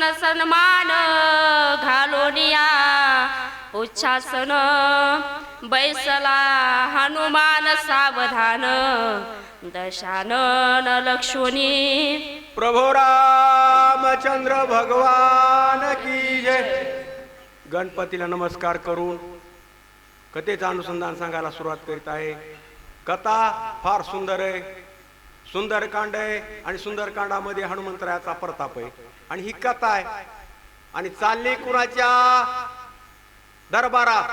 सन सन्मान घालोनिया उच्छासन बैसला हनुमान सावधान. दशानन लक्ष्मणी. प्रभो रामचंद्र भगवान की जय. गणपतीला नमस्कार करून कथेचं अनुसंधान सांगायला सुरुवात करीत आहे. कथा फार सुंदर आहे. सुंदरकांड आहे आणि सुंदरकांडामध्ये हनुमंतरायाचा प्रताप आहे. आणि ही कथा आहे. आणि चालली कुणाच्या? दरबारात.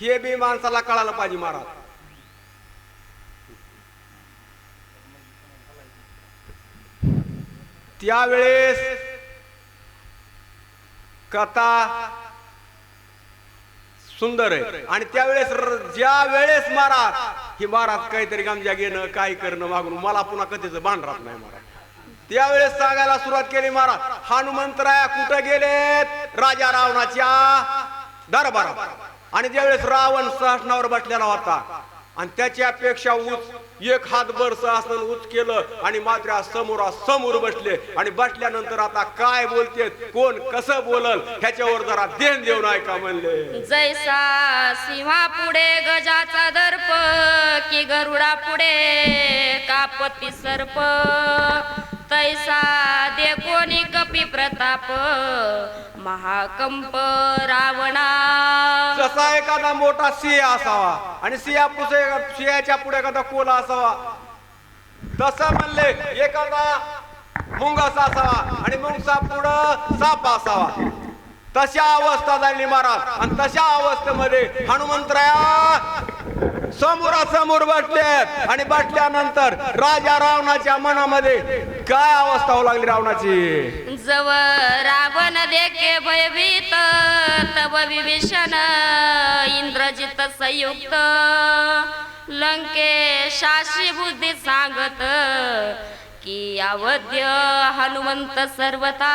हे बी माणसाला कळालं पाहिजे महाराज. त्यावेळेस कथा सुंदर आहे. आणि त्यावेळेस ज्या वेळेस महाराज की महाराज काहीतरी गामजा घेणं काय करणं मागून. मला पुन्हा कधीच भान राहत नाही महाराज. त्यावेळेस सांगायला सुरुवात केली महाराज हनुमंतराया कुठं गेलेत? राजा रावणाच्या दरबारात. आणि ज्यावेळेस रावण सहसनावर बसलेला होता आणि त्याची अपेक्षा उच एक हातभर सहस्न उच केलं आणि मात्र समोरा समोर बसले. आणि बसल्यानंतर आता काय बोलते कोण कसं बोलल ह्याच्यावर जरा देण देऊन ऐका म्हणले. जैसा सिंहा पुढे गजाचा दर्प की गरुडा पुढे कापती सर्प. तैसा दे कोणी कपी प्रताप महाकंप रावणा जसा एखादा मोठा सिंह असावा आणि सिया पुढे सिंहाच्या पुढे एखादा कोला असावा तसं म्हणले एखादा मुंगस असावा आणि मुंगसा पुढं साप असावा. तशा अवस्था झाली महाराज. आणि तशा अवस्थेमध्ये हनुमंतराया समोरासमोर बसलेत आणि बसल्यानंतर राजा रावणाच्या मनामध्ये काय अवस्था होऊ लागली रावणाची? जव रावण देखे भयभीत तव विभीषण इंद्रजित संयुक्त. लंकेशाशी बुद्धी सांगत की अवध्य हनुमंत सर्वता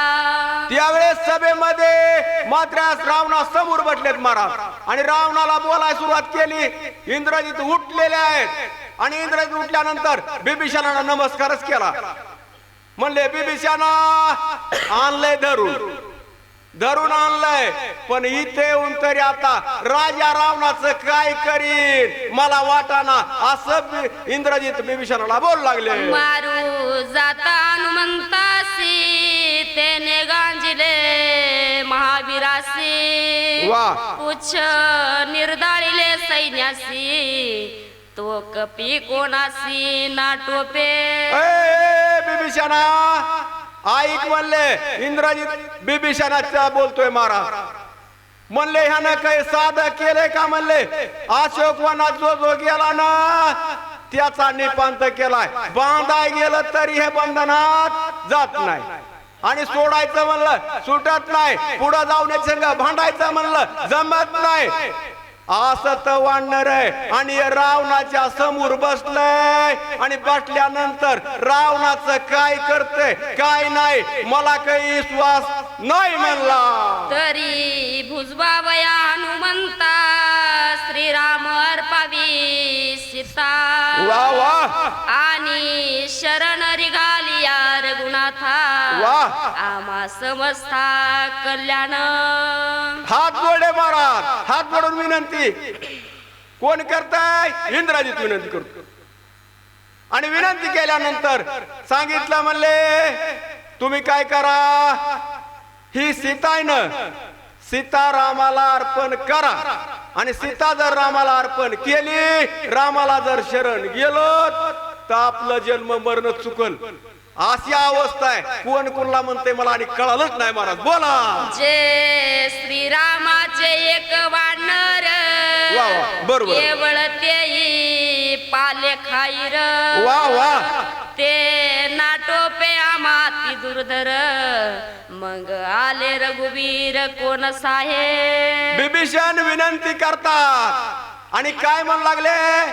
त्यावेळेस सभेमध्ये मात्र रावणा समोर बसलेत महाराज. आणि रावणाला बोलायला सुरुवात केली. इंद्रजित उठलेले आहेत. आणि इंद्रजित उठल्यानंतर बिभीषणाला नमस्कारच केला. म्हणले बिभीषणा आणलंय धरून. धरून आणलंय. पण इथे येऊन तरी आता राजा रावणाचं काय करीन? मला वाटाना असं इंद्रजित बिभीषणाला बोलू लागले. मारू जाता हनुमंतासी तेने गांजिले महावीरासी. वा. उच्च निर्दाळिले सैन्यासी. तो कपी कोणासी ना टोपे. बिभीषणा ऐक म्हणले इंद्रजित बिभीषणाचा बोलतोय महाराज म्हणले ह्यानं काही साध केले का म्हणले? अशोक वनात जो जो गेला ना त्याचा निपांत केलाय. बांधाय गेलं तरी हे बंधनात जात नाही. आणि सोडायचं म्हणलं सुटत नाही. पुढं जाऊन संघ भांडायचं म्हणलं जमत नाही. असं तर वाढणार आहे. आणि रावणाच्या समोर बसलंय. आणि बसल्यानंतर रावणाचं काय करतंय? काय नाही? मला काही विश्वास नाही म्हणला. तरी भुजबावया हनुमंता श्रीराम अर्पावी सीता. वा वा. आणि शरण रघुनाथा वा. आम्हा समस्ता कल्याण. हात जोडे महाराज हात जोडून विनंती. कोण करताय? इंद्राजीत विनंती करतो. आणि विनंती केल्यानंतर सांगितलं म्हणले तुम्ही काय करा? ही सीता आहे ना सीता रामाला अर्पण करा. आणि सीता जर रामाला अर्पण केली रामाला जर शरण गेलो तर आपलं जन्म मरण चुकल. अशी अवस्था आहे. कोण कोणला म्हणते मला आणि कळालंच नाही महाराज. बोला. जे श्रीरामाचे एक वानर. वा, वा, बरोबर. केवळ तेही पाले खाईर. वा वा. ते नाटोपे आमाती दुर्धर. मग आले रघुवीर कोण साहेब बिभीषण विनंती करतात. आणि काय म्हण लागले?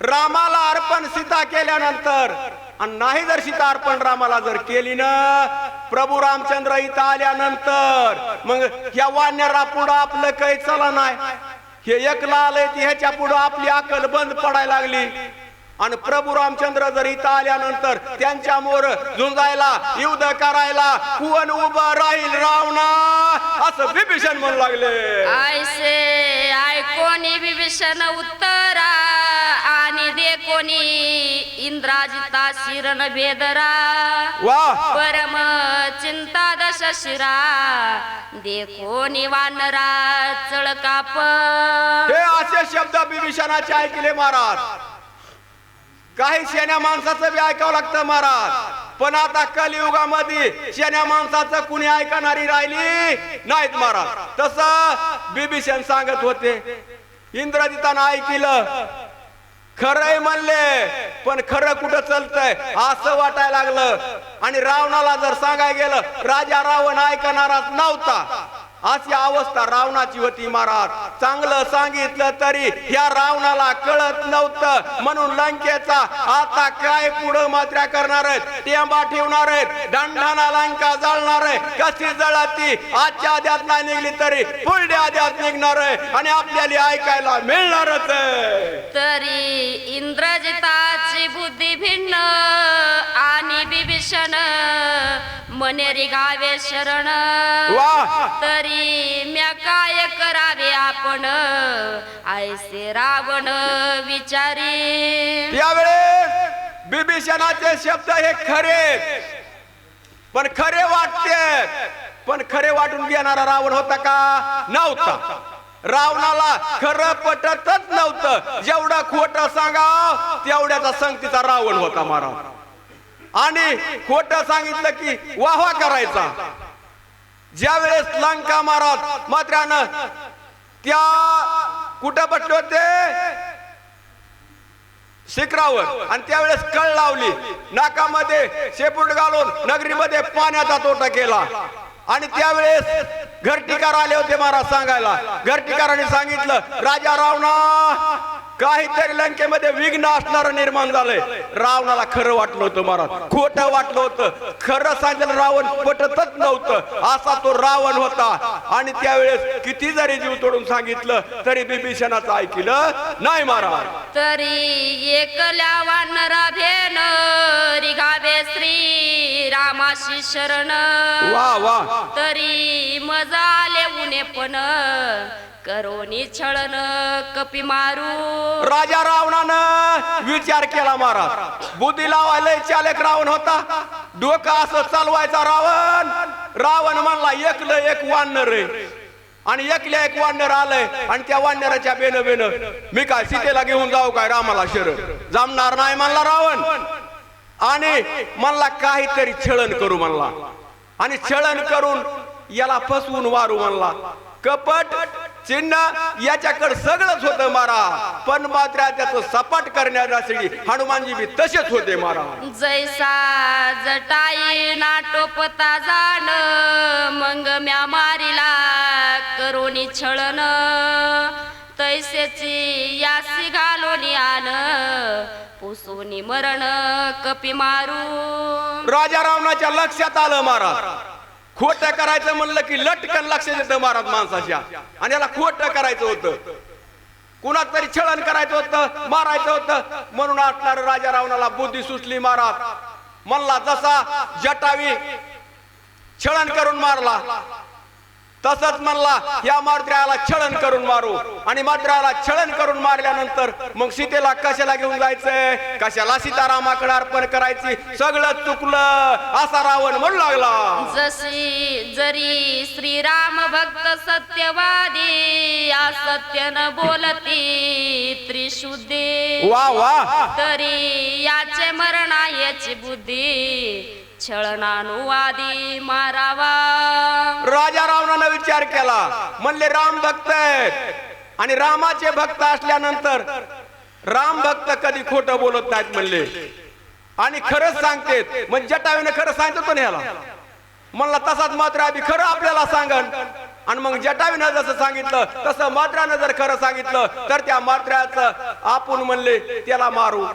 रामाला अर्पण सीता केल्यानंतर आणि नाही जर सीतार्पण रामाला जर केली ना प्रभू रामचंद्र इथं आल्यानंतर मग या वानरा पुढं आपलं काही चला नाही. हे एकला आलंय ती ह्याच्या पुढं आपली अकल बंद पडायला लागली. आणि प्रभू रामचंद्र जर इथं आल्यानंतर त्यांच्या मोर झुंजायला युद्ध करायला कुवन उभं राहील रावणा असं बिभीषण म्हणू लागले. ऐसे ऐकोनी विभीषण उत्तरा इंद्राजिता शिरण भेदरा वा. परम चिंता दश शिरा देखो निवानरा चळकाप. हे असे शब्द बिभीषणाचे ऐकले महाराज. काही शेण्या माणसाचं बी ऐकावं लागतं महाराज. पण आता कलियुगामध्ये शेण्या माणसाचं कुणी ऐकणारी राहिली नाहीत महाराज. तस बिभीषण सांगत होते. इंद्रजितानं ऐकलं. खरंय म्हणले पण खरं कुठं चालतंय? असं वाटायला लागलं. आणि रावणाला जर सांगाय गेलं राजा रावण ऐकणाराच नव्हता. अशी अवस्था रावणाची होती महाराज. चांगलं सांगितलं तरी ह्या रावणाला कळत नव्हतं. म्हणून लंकेचा आता काय पुढं मात्र्या करणार आहेत? टेंबा ठेवणार आहेत? दंडाना लंका जाळणार आहे कशी जळती? आजच्या आद्यात नाही निघली तरी पुढल्या आद्यात निघणार आहे आणि आपल्याला ऐकायला मिळणारच तरी इंद्रजिताची बुद्धी भिन्न आणि बिभीषण मनेरी गावे शरण. वा! तरी म्या काय करावे? रावण ऐसे रावण विचारी. त्यावेळेस बिभीषणाचे शब्द हे खरे. पण खरे वाटते. पण खरे वाटून घेणारा रावण होता का? नव्हता. रावणाला खरं पटतच नव्हतं. जेवढं खोट सांगा तेवढ्याचा संगतीचा रावण होता महाराज आणि खोट सांगितलं की वाहवा करायचा. ज्या वेळेस लंका महाराज मात्र त्या कुठं बसले होते? शिखरावर. आणि त्यावेळेस कळ लावली. नाकामध्ये शेपूट घालून नगरीमध्ये पाण्याचा तोटा केला. आणि त्यावेळेस घरटीकार आले होते महाराज सांगायला. घरटिकाराने सांगितलं राजा रावणा काहीतरी लंकेमध्ये विघ्न असणार निर्माण झालंय. रावणाला खरं वाटलं होतं महाराज. खोटं वाटलं होतं. खरं सांगितलं रावण पटतच नव्हतं. असा तो रावण होता. आणि त्यावेळेस किती जरी जीव तोडून सांगितलं तरी बिभीषणाचं ऐकलं नाही महाराज. तरी एकल्या रामाशी शरण. वा वा. तरी मजा आले उने पण. करोनी छळन कपी मारू. राजा रावणानं विचार केला महाराज. बुद्धी लावायला चालक रावण होता. डोकं असं चालवायचा रावण. रावण म्हणला एकलं एक वानर आहे आणि एकल्या एक वानर आलंय आणि त्या वानराच्या बेन बेन मी काय सीतेला घेऊन जाऊ काय रामाला शर जमणार नाही म्हणला रावण. आणि म्हणला काहीतरी छळण करू म्हणला. आणि छळण करून याला फसवून वारू म्हणला. कपट चिन्ह याच्याकडे सगळंच होतं मारा पण मात्र त्याचं सपाट करण्यासाठी हनुमानजी बी तसेच होते मारा जैसा जटाई नाटोपता जाण मग म्या मारिला करोनी छळन तैसेची यासी घालून आण पुसोनी मरण कपी मारू. राजा रावणाच्या लक्षात आलं महाराज. खोट करायचं म्हणलं की लटकन लक्ष येतं महाराज माणसाच्या. आणि याला खोट करायचं होतं. कुणात तरी छळण करायचं होतं मारायचं होतं. म्हणून आटणार राजा रावणाला बुद्धी सुचली महाराज. म्हणला जसा जटावी छळण करून मारला तसंच म्हणला या मात्र्याला छळण करून मारू. आणि मात्र्याला छळण करून मारल्यानंतर मग सीतेला कशाला घेऊन जायचंय? कशाला सीतारामाकडे अर्पण करायची? सगळं चुकलं असा रावण म्हणू लागला. जशी जरी श्रीराम भक्त सत्यवादी असत्य न बोलती त्रिशुद्धी. वा वा. तरी याचे मरण याची बुद्धी छळणानुवादी मारावा. राजा रावणानं विचार केला. म्हणले राम भक्त आहेत. आणि रामाचे भक्त असल्यानंतर राम भक्त कधी खोट बोलत नाहीत म्हणले. आणि खरंच सांगतेत म्हणजे जटावीने खरं सांगतो तो ह्याला. म्हणला तसाच मात्र आधी खरं आपल्याला सांगन. आणि मग जटावीनं जसं सांगितलं तसं मात्रानं जर खरं सांगितलं तर त्या मात्र्याचं आपण म्हणले त्याला मारू.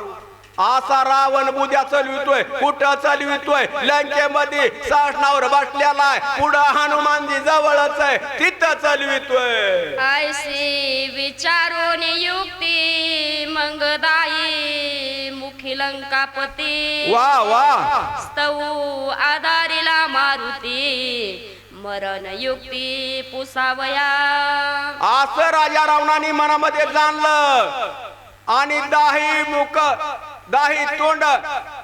असा रावण बुद्या चलवितोय कुठं चलवितोय? लंकेमध्ये सासनावर बसलेला आहे. पुढं हनुमानजी जवळच आहे. तिथं चलवितोय. ऐशी विचारून युक्ती मंगदाई सुखी लंकापती. वा वा. स्तऊ आधारिला मारुती मरण युक्ती पुसावया. असं राजा रावणाने मनामध्ये जाणलं. आणि दाही मुख दाही तोंड.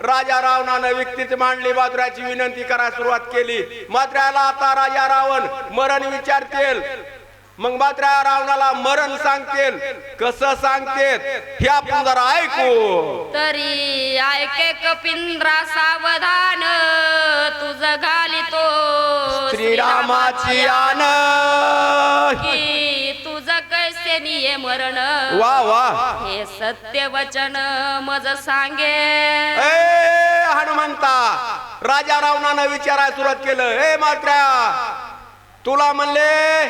राजा रावणानं व्यक्तीच मांडली. मात्र्याची विनंती करायला सुरुवात केली. मात्र्याला आता राजा रावण मरण विचारतील. मग मात्र रावणाला मरण सांगतील. कसं सांगतील हे आपण जरा ऐकू. तरी ऐके कपिंद्रा सावधान. तुझ घालितो श्रीरामाची आन. कैसे निये मरण. वा वा. हे सत्य वचन मज सांगे. ए हनुमंता राजा रावणानं विचारायला सुरुवात केलं. ए मात्र्या तुला म्हणले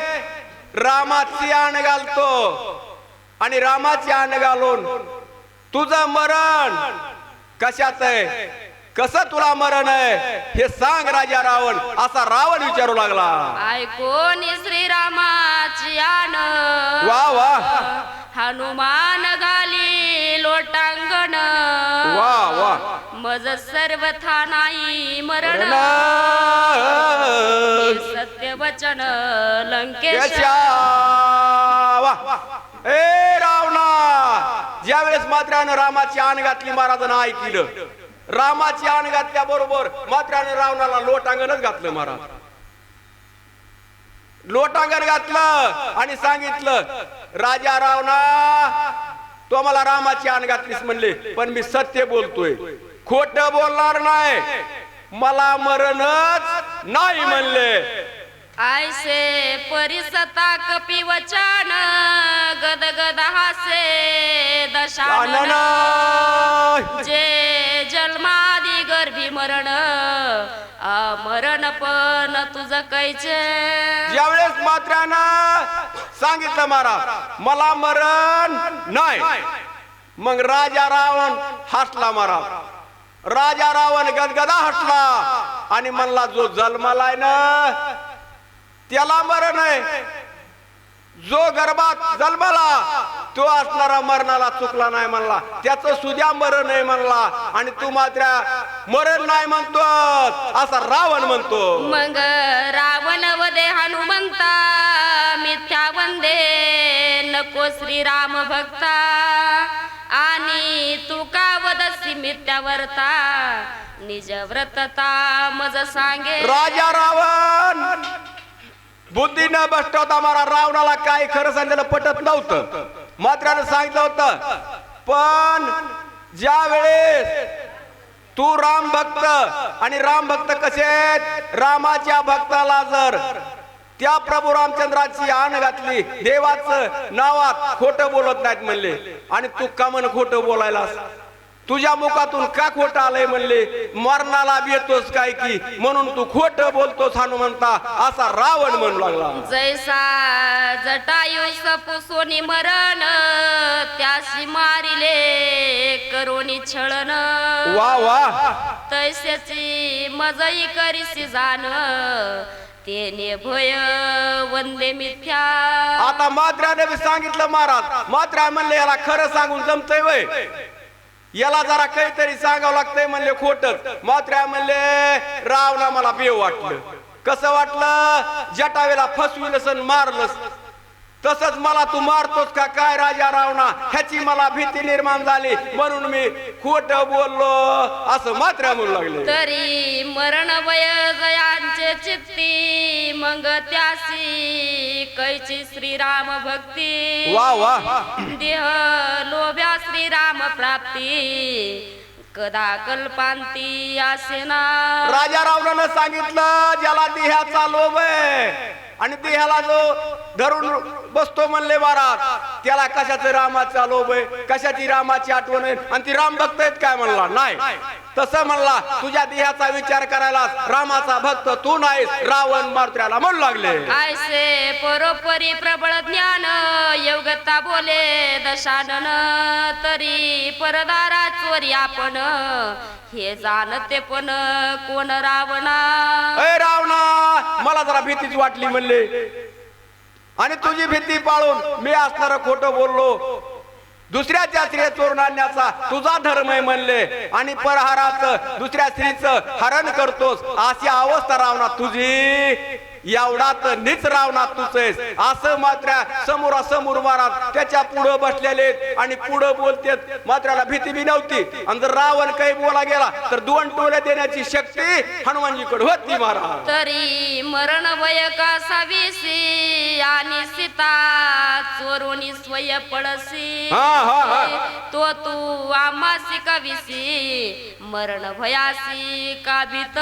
रामाची आण घालतो आणि रामाची आण घालून तुझं मरण कशात आहे? कसं तुला मरण आहे? हे सांग राजा रावण. असा रावण विचारू लागला. ऐकून श्रीरामाची आण वा वा. हनुमान घाली लोटांगण. वा वा. मज सर्वथा नाही मरण. सत्य वचन लंकेश. त्याच्या वा. ए रावणा. ज्यावेळेस मात्र्यानं रामाची आण घातली महाराजांना ऐकलं रामाची आण घातल्या बरोबर मात्राने रावणाला लोटांगणच घातलं महाराज लोटांगण घातलं आणि सांगितलं राजा रावणा तो मला रामाची आण घातलीस म्हणले पण मी सत्य बोलतोय. खोट बोलणार नाही. मला मरणच नाही म्हणले. आयसे परिसता कपी वचन गद गद हासे दशानन. आनन जे जन्मादी गर्भी मरण अमरण पण तुझ कैचे. ज्यावेळेस मात्र्यानं सांगितलं महाराज मला मरण नाही. मग राजा रावण हसला महाराज. राजा रावण गदगदा हसला आणि म्हणला जो जन्मालाय ना त्याला मरण आहे. जो गर्भात जन्माला तो असणारा मरणाला चुकला नाही म्हणला. त्याचं सुद्या मरण आहे म्हणला. आणि तू मात्र मरण नाही म्हणतो असा रावण म्हणतो. मग रावण वदे हनुमंता मिथ्या वंदे नको श्रीराम भक्ता. आणि तू का वदसी मिथ्यावरता निज व्रतता मज सांगे. राजा रावण! बुद्धी न बसवता मला रावणाला काय खरं सांगितलं पटत नव्हतं. मात्र सांगितलं होतं पण ज्या वेळेस तू राम भक्त आणि राम भक्त कसे आहेत रामाच्या भक्ताला जर त्या प्रभू रामचंद्राची आण घातली देवाचं नावात खोट बोलत नाहीत म्हणले आणि तू का म्हण खोट बोलायला तुझ्या मुखातून का खोट आलंय म्हणले? मरणाला येतोस काय की? म्हणून तू खोट बोलतोस हनुमंता असा रावण म्हणू लागला. जैसा जटायू सपुसोनी मरण त्याशी मारिले करोनी छळन वा वा. तैसेची मजई करीसी जाण तेने भय वंदे मिथ्या. आता मात्र्याने सांगितलं महाराज मात्र्या म्हणले याला खरं सांगून जमतय वय. याला जरा काहीतरी सांगावं लागतंय म्हणले खोटच मात्र्या म्हणले रावणा मला बेव वाटलं. कसं वाटलं? जटावेला फसविलंस आणि मारलंस. तसंच मला तू मारतोस का? काय राजा रावणा? ह्याची मला भीती निर्माण झाली. म्हणून मी खोट बोललो. असं मात्र्या म्हणू लागले. तरी मरण वय जयांचे चित्ती. मग त्यासी कैची श्रीराम भक्ती. वा वा. देह लोभ्या श्रीराम प्राप्ती. कदा कल्पांती आसेना राजा रावणानं सांगितलं ज्याला देहाचा लोभ आहे आणि देहाला जो धरून बसतो म्हणले महाराज त्याला कशाचं रामाचा लोभ आहे? कशाची रामाची आठवण आहे? आणि ती राम भक्त आहेत काय म्हणला? नाही. तसं म्हणला तुझ्या देहाचा विचार करायला रामाचा भक्त तू नाहीस रावण मारुत्र्याला म्हणू लागले. आयसे परोपरी प्रबळ ज्ञान योगता बोले दशानन तरी परदारा चोरी आपण. हे जाणते पण कोण रावणा? रावणा मला जरा भीतीच वाटली म्हणले. आणि तुझी भीती पाळून मी असणार खोटं बोललो. दुसऱ्याच्या स्त्री चोरून आणण्याचा तुझा धर्म आहे म्हणले. आणि परहाराचं दुसऱ्या स्त्रीचं हरण करतोस. अशी अवस्था रावणार तुझी. एवढा तर नीच रावणार तुझ. असं मात्र समोरासमोर महाराज त्याच्या पुढं बसलेले आणि पुढं बोलतेत. मात्राला भीती बी नव्हती. आणि जर रावण काही बोला गेला तर दोन टोले देण्याची शक्ती हनुमानजीकडे होती महाराज. तरी मरण वय कासावीसी आणि सीता चोरुनी स्वय पडसी. हा, हा, हा. तो तू आमासी कविसी मरण भयासी का भीत?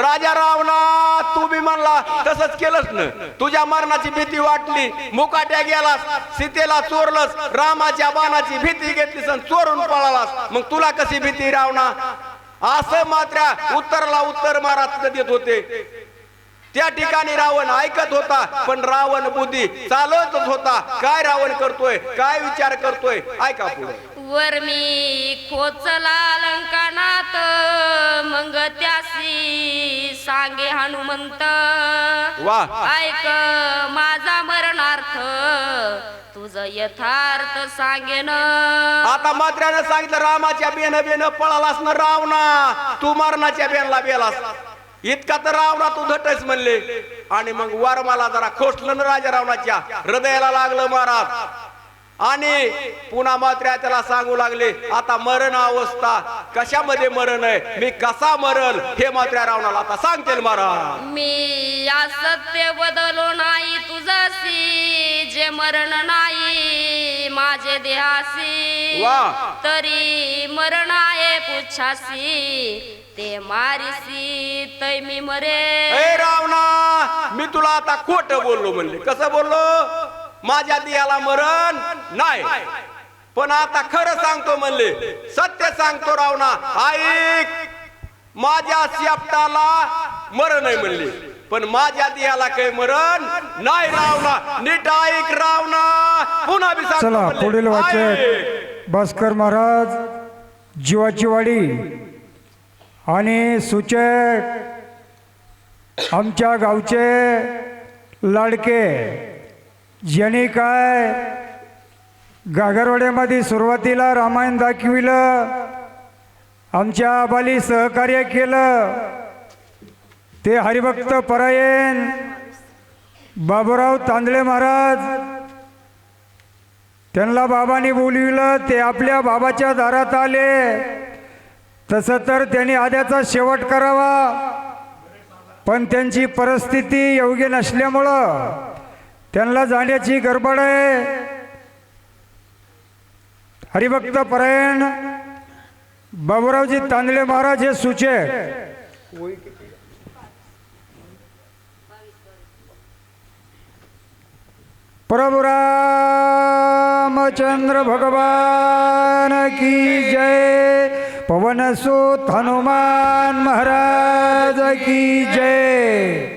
राजा रावणा तू बी म्हणला तसंच केलंच ना. तुझ्या मरणाची भीती वाटली मुकाट्या गेलास सीतेला चोरलस रामाच्या बाणाची भीती घेतलीस आणि चोरून पळालास. मग तुला कशी भीती रावणा असं मात्र उत्तरला उत्तर महाराज देत होते. त्या ठिकाणी रावण ऐकत होता पण रावण बुद्धी चालवतच होता. काय रावण करतोय? काय विचार करतोय? ऐका पुढे. वर मी खोचला लंकानात मग त्यासी सांगे हनुमंत. ऐक माझा मरणार्थ तुझ यथार्थ सांगेन. आता मात्र्यानं सांगितलं रामाच्या बेन बेन पळालास ना रावणा. तू मरणाच्या बेनला बेलास. इतका तर रावणा तू धटस म्हणले. आणि मग वारमाला जरा खोसलं ना राजा रावणाच्या. हृदयाला लागलं महाराज आणि पुन्हा मात्र त्याला सांगू लागले आता मरण अवस्था कशामध्ये मरण आहे? मी कसा मरल? हे मात्र रावणाला आता सांगतील महाराज. मी असत्य बदलो नाही तुझसी जे मरण नाही माझे देहासी वा. तरी मरण आहे पुच्छासी ते मारिसी तै मी मरे ए रावणा मी तुला आता खोट बोललो म्हणले. कसं बोललो? माझ्या दियाला मरण नाही. पण आता खरं सांगतो म्हणले सत्य सांगतो रावणा ऐक माझ्या शेपटाला मरण नाही म्हणले. पण माझ्या दियाला काही मरण नाही रावणा. नीट ऐक रावणा. पुन्हा बी चला. पुढील. वाचक भास्कर महाराज जीवाची वाडी आणि सूचक आमच्या गावचे लाडके. ज्याने काय गागरवाड्यामध्ये सुरुवातीला रामायण दाखविलं आमच्या आबाली सहकार्य केलं ते हरिभक्त परायण बाबूराव तांदळे महाराज त्यांना बाबांनी बोलविलं ते आपल्या बाबाच्या दारात आले. तसं तर त्यांनी आद्याचा शेवट करावा पण त्यांची परिस्थिती योग्य नसल्यामुळं त्यांना जाण्याची गडबड आहे. हरिभक्त परायण बाबुरावजी तांदळे महाराज हे सुचे. प्रभु रामचंद्र भगवान की जय. पवन सुत हनुमान महाराज की जय.